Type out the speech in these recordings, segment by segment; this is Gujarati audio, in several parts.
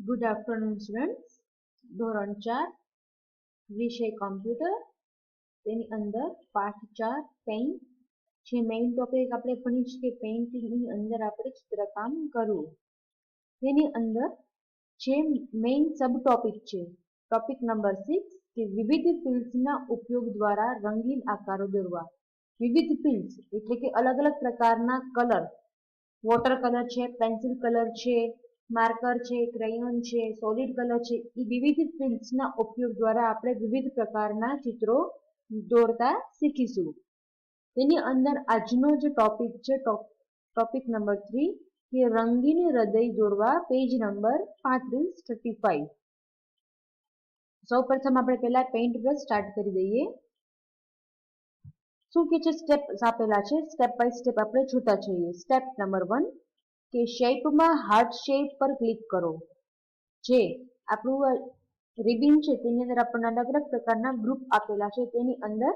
ગુડ આફ્ટરનૂન સ્ટુડન્ટ્સ ધોરણ ચાર વિષય કોમ્પ્યુટર તેની અંદર પાઠ ચાર પેઇન્ટ જે મેઇન ટોપિક આપણે ભણી છે કે પેઇન્ટિંગની અંદર આપણે ચિત્રકામ કરવું તેની અંદર જે મેઇન સબ ટોપિક છે ટોપિક નંબર સિક્સ કે વિવિધ ફિલ્ડ્સના ઉપયોગ દ્વારા રંગીન આકારો દોરવા વિવિધ ફિલ્ડ્સ એટલે કે અલગ અલગ પ્રકારના કલર વોટર કલર છે પેન્સિલ કલર છે માર્કર છે, ક્રેયોન છે, સોલિડ કલર છે એ વિવિધ ફિલ્ડ્સના ઉપયોગ દ્વારા આપણે વિવિધ પ્રકારના ચિત્રો દોરતા શીખીશું. તેની અંદર આજનો જે ટોપિક છે ટોપિક નંબર થ્રી, કે રંગીન હૃદય દોરવા પેજ નંબર પાંત્રીસ થર્ટી ફાઈવ. સૌ પ્રથમ આપણે પહેલા પેઇન્ટ બ્રશ સ્ટાર્ટ કરી દઈએ. શું કે છે, સ્ટેપ આપેલા છે? સ્ટેપ બાય સ્ટેપ આપણે જોતા જઈએ સ્ટેપ નંબર વન કે શેપમાં હાર્ટ શેપ પર ક્લિક કરો. જે આપણું રિબિન છે, તેની અંદર આપણને અલગ અલગ પ્રકારના ગ્રુપ આપેલા છે. તેની અંદર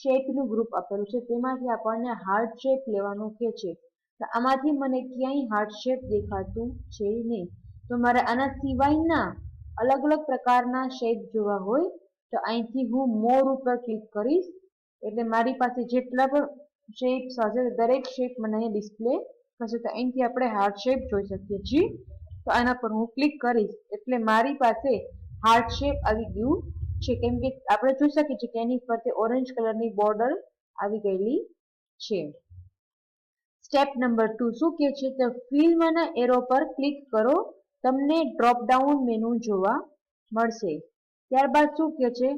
શેપનું ગ્રુપ આપેલું છે. તેમાંથી આપણને હાર્ટ શેપ લેવાનું કે છે. તો આમાંથી મને ક્યાંય હાર્ટ શેપ દેખાતું છે નહીં. તો મારે આના સિવાયના અલગ અલગ પ્રકારના શેપ જોવા હોય, તો અહીંથી હું મોર ઉપર ક્લિક કરીશ. એટલે મારી પાસે જેટલા પણ શેપ્સ હશે, દરેક શેપ મને અહીંયા ડિસ્પ્લે થશે તો અહીંથી આપણે હાર્ટ શેપ જોઈ શકીએ છીએ. તો આના પર હું ક્લિક કરીશ, એટલે મારી પાસે હાર્ટ શેપ આવી ગયું છે. કેમ કે આપણે જોઈ શકીએ છીએ કે એની ફરતે ઓરેન્જ કલરની બોર્ડર આવી ગયેલી છે. સ્ટેપ નંબર ટુ શું કહે છે? તો ફિલ્મના એરો પર ક્લિક કરો, તમને ડ્રોપ ડાઉન મેનુ જોવા મળશે. ત્યારબાદ શું કહે છે?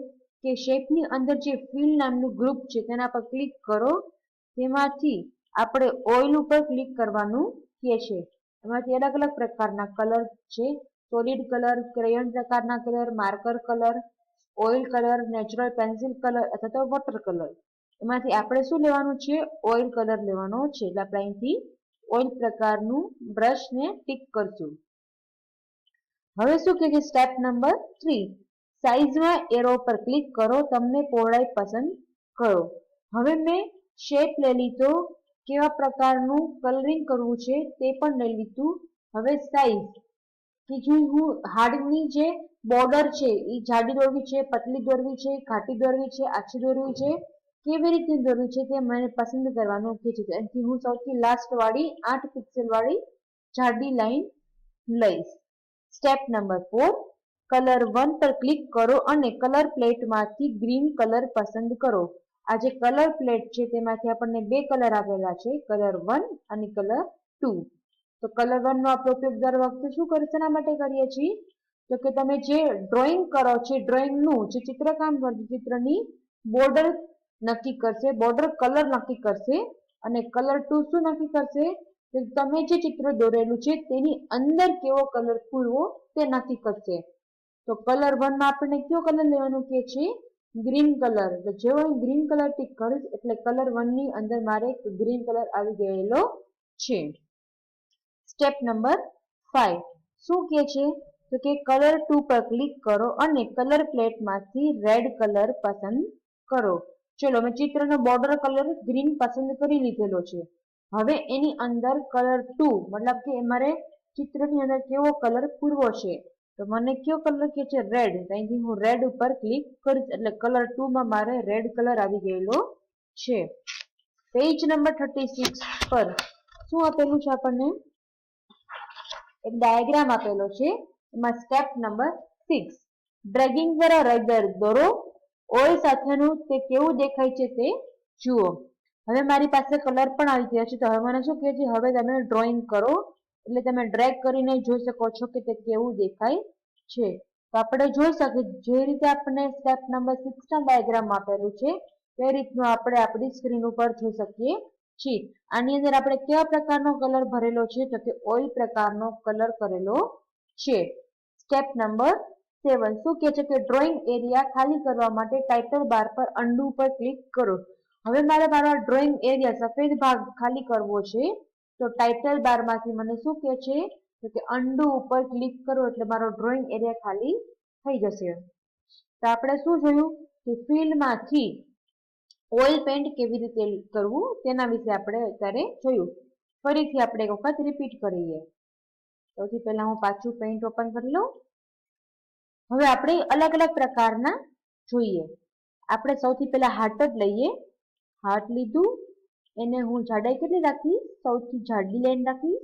કે શેપની અંદર જે ફિલ નામનું ગ્રુપ છે, તેના પર ક્લિક કરો. તેમાંથી આપણે ઓઇલ ઉપર ક્લિક કરવાનું કહે છે. એમાંથી અલગ અલગ પ્રકારના કલર છે. સોલિડ કલર, ક્રેયોન પ્રકારના colour, marker colour, oil colour, natural pencil colour અથવા તો વોટર કલર. એમાંથી આપણે શું લેવાનું છે? ઓઇલ કલર લેવાનો છે. એટલે આપણે અહીંથી ઓઇલ પ્રકારનું બ્રશને ટીક કરશું. હવે શું કહે છે? Step number three. સાઇઝમાં એરો પર ક્લિક કરો. તમને પહોળાઈ પસંદ કરો. હવે મેં શેપ લઈ લીધો. કેવા પ્રકારનું કલરિંગ કરવું છે તે પણ લઈ લીધું. હવે સાઈઝ કે જો હું હાડની જે બોર્ડર છે, એ જાડી દોરવી છે, પતલી દોરવી છે, ઘાટી દોરવી છે, આછી દોરવી છે, કેવી રીતે દોરવી છે તે મને પસંદ કરવાનું કે છે. એનાથી હું સૌથી લાસ્ટ વાળી આઠ પિક્સેલ વાળી જાડી લાઈન લઈશ. Step number four colour one પર ક્લિક કરો અને કલર પ્લેટમાંથી ગ્રીન કલર પસંદ કરો. આ જે કલર પ્લેટ છે તેમાંથી આપણને બે કલર આપેલા છે કલર વન અને કલર ટુ તો કલર વનનો આપણે ઉપયોગ દર વખતે શું કરીએ, શેના માટે કરીએ છીએ? તો કે તમે જે ડ્રોઈંગ કરો છો ડ્રોઈંગનું જે ચિત્રકામ કરશે ચિત્રની બોર્ડર નક્કી કરશે બોર્ડર કલર નક્કી કરશે અને કલર ટુ શું નક્કી કરશે? તમે જે ચિત્ર દોરેલું છે, તેની અંદર કેવો કલર પૂરવો તે નક્કી કરશે. તો કલર વનમાં આપણને કયો કલર લેવાનું કે છે? Green colour. તો જેવો હું ગ્રીન કલર ટીક કરીશ એટલે કલર વનની અંદર મારે ગ્રીન કલર આવી ગયેલો છે. સ્ટેપ નંબર ફાઈવ શું કે છે? તો કે કલર ટુ પર ક્લિક કરો અને કલર પ્લેટમાંથી રેડ કલર પસંદ કરો. ચલો, મેં ચિત્રનો બોર્ડર કલર ગ્રીન પસંદ કરી લીધેલો છે. હવે એની અંદર કલર ટુ મતલબ કે મારે ચિત્રની અંદર કેવો કલર પૂરવો છે? તો મને કયો કલર કે છે રેડ અહીંથી હું રેડ ઉપર ક્લિક કરીશ. એટલે કલર ટુમાં મારે રેડ કલર આવી ગયેલો છે. પેજ નંબર થર્ટી સિક્સ પર શું આપેલું છે આપણને? એક ડાયાગ્રામ આપેલો છે. એમાં સ્ટેપ નંબર સિક્સ ડ્રેગિંગ દ્વારા રદર દોરો. ઓઇલ સાથેનું તે કેવું દેખાય છે તે જુઓ. હવે મારી પાસે કલર પણ આવી ગયા છે. તો હવે મને શું કહે છે? હવે તમે ડ્રોઈંગ કરો. એટલે તમે ડ્રેગ કરીને જોઈ શકો છો કે તે કેવું દેખાય છે. તો આપણે જોઈ શકીએ જે રીતે આપણને સ્ટેપ નંબર સિક્સના ડાયાગ્રામ આપેલું છે, તે રીતનું આપણે આપણી સ્ક્રીન ઉપર જોઈ શકીએ છીએ. આની અંદર આપણે કેવા પ્રકારનો કલર ભરેલો છે, તો કે ઓઇલ પ્રકારનો કલર કરેલો છે. સ્ટેપ નંબર સેવન શું કે છે કે ડ્રોઈંગ એરિયા ખાલી કરવા માટે ટાઇટલ બાર પર અંડુ પર ક્લિક કરો. હવે મારે મારા ડ્રોઈંગ એરિયા સફેદ ભાગ ખાલી કરવો છે. તો ટાઇટલ બારમાંથી મને શું કહે છે? તો કે અંડુ ઉપર ક્લિક કરો એટલે મારો ડ્રોઈંગ એરિયા ખાલી થઈ જશે. તો આપણે શું જોયું? કે ફિલ્ડમાંથી ઓઇલ પેન્ટ કેવી રીતે કરવું? તેના વિશે આપણે અત્યારે જોયું. ફરીથી આપણે એક વખત રિપીટ કરીએ. સૌથી પહેલા હું પાછું પેન્ટ ઓપન કરી લઉં. હવે આપણે અલગ અલગ પ્રકારના જોઈએ. આપણે સૌથી પહેલા હાર્ટ જ લઈએ. હાર્ટ લીધું. એને હું જાડાઈ કેટલી રાખી? સૌથી જાડી લાઈન રાખી.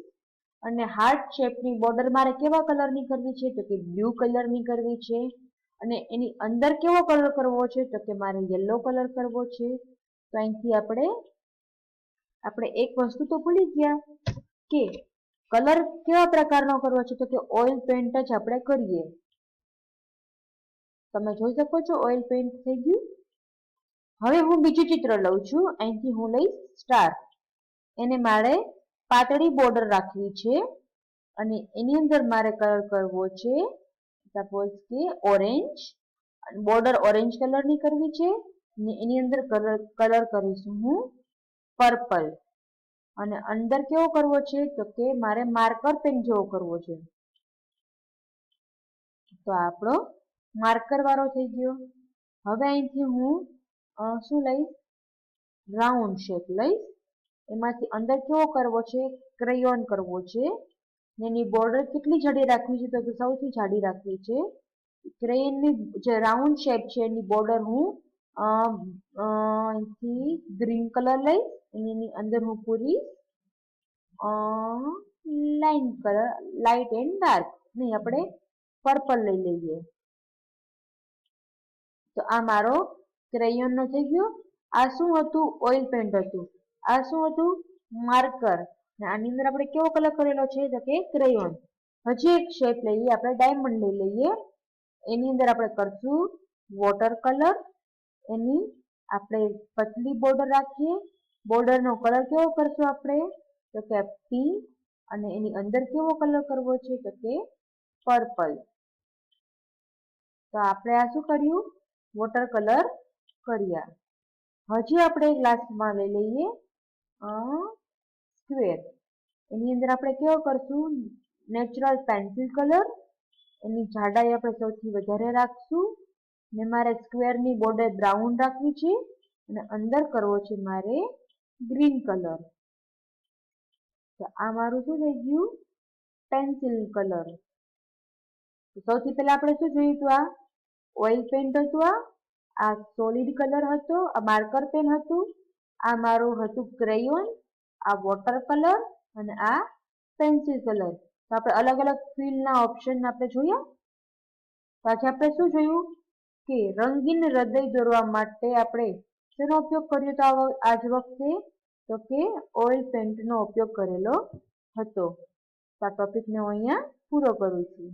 અને હાર્ટ શેપની બોર્ડર મારે કેવા કલરની કરવી છે? તો કે બ્લુ કલરની કરવી છે. અને એની અંદર કેવો કલર કરવો છે? તો કે મારે યલો કલર કરવો છે. તો અહીંથી આપણે આપણે એક વસ્તુ તો ભૂલી ગયા કે કલર કેવા પ્રકારનો કરવો છે? તો કે ઓઇલ પેન્ટ જ આપણે કરીએ. તમે જોઈ શકો છો ઓઇલ પેન્ટ થઈ ગયું. હવે હું બીજું ચિત્ર લઉં છું. અહીંથી હું લઈશ સ્ટાર. એને મારે પાતળી બોર્ડર રાખવી છે અને એની અંદર મારે કલર કરવો છે. સપોઝ કે ઓરેન્જ બોર્ડર ઓરેન્જ કલરની કરવી છે અને એની અંદર કલર કલર કરીશું હું પર્પલ. અને અંદર કેવો કરવો છે તો કે મારે માર્કર પેન જેવો કરવો છે. તો આપણો માર્કર વાળો થઈ ગયો. હવે અહીંથી હું શું લઈશ? રાઉન્ડ શેપ લઈશ. એમાંથી અંદર કેવો કરવો છે? ક્રેયોન કરવો છે. ને એની બોર્ડર કેટલી જાડી રાખવી છે? તો કે સૌથી જાડી રાખવી છે. ક્રેયનની જે રાઉન્ડ શેપ છે, એની બોર્ડર હું અહીંથી ગ્રીન કલર લઈશ. એની અંદર હું પૂરી line colour light and dark નહીં, આપણે પર્પલ લઈ લઈએ. તો આ મારો ક્રેયોનનો થઈ ગયો. આ શું હતું? ઓઇલ પેન્ટ હતું. આ શું હતું? માર્કર અને આની અંદર આપણે કેવો કલર કરેલો છે? તો કે ક્રેયોન હજી એક શેપ લઈએ, આપણે ડાયમંડ લઈ લઈએ. એની અંદર આપણે કરશું વોટર કલર એની આપણે પતલી બોર્ડર રાખીએ. બોર્ડરનો કલર કેવો કરશું આપણે? તો કે પિંક અને એની અંદર કેવો કલર કરવો છે? તો કે પર્પલ તો આપણે આ શું કર્યું? વોટર કલર કર્યા. હજી આપણે ગ્લાસમાં લઈ લઈએ. સ્ક્વેર એની અંદર આપણે કેવો કરશું? નેચરલ પેન્સિલ કલર એની જાડાઈ આપણે સૌથી વધારે રાખશું. ને મારે સ્ક્વેરની બોર્ડર બ્રાઉન રાખવી છે. અને અંદર કરવો છે મારે ગ્રીન કલર તો આ મારું શું થઈ ગયું? પેન્સિલ કલર સૌથી પહેલા આપણે શું જોયું હતું આ? ઓઇલ પેન્ટ હતું આ? આ સોલિડ કલર હતો, આ માર્કર પેન હતું, આ મારું હતું ક્રેયોન આ વોટર કલર અને આ પેન્સિલ કલર તો આપણે અલગ અલગ ફિલના ઓપ્શન આપણે જોયા. તો આપણે શું જોયું? કે રંગીન હૃદય દોરવા માટે આપણે શેનો ઉપયોગ કર્યો તો આજ વખતે? તો કે ઓઇલ પેન્ટનો ઉપયોગ કરેલો હતો. તો આ ટોપિકને હું અહીંયા પૂરો કરું છું.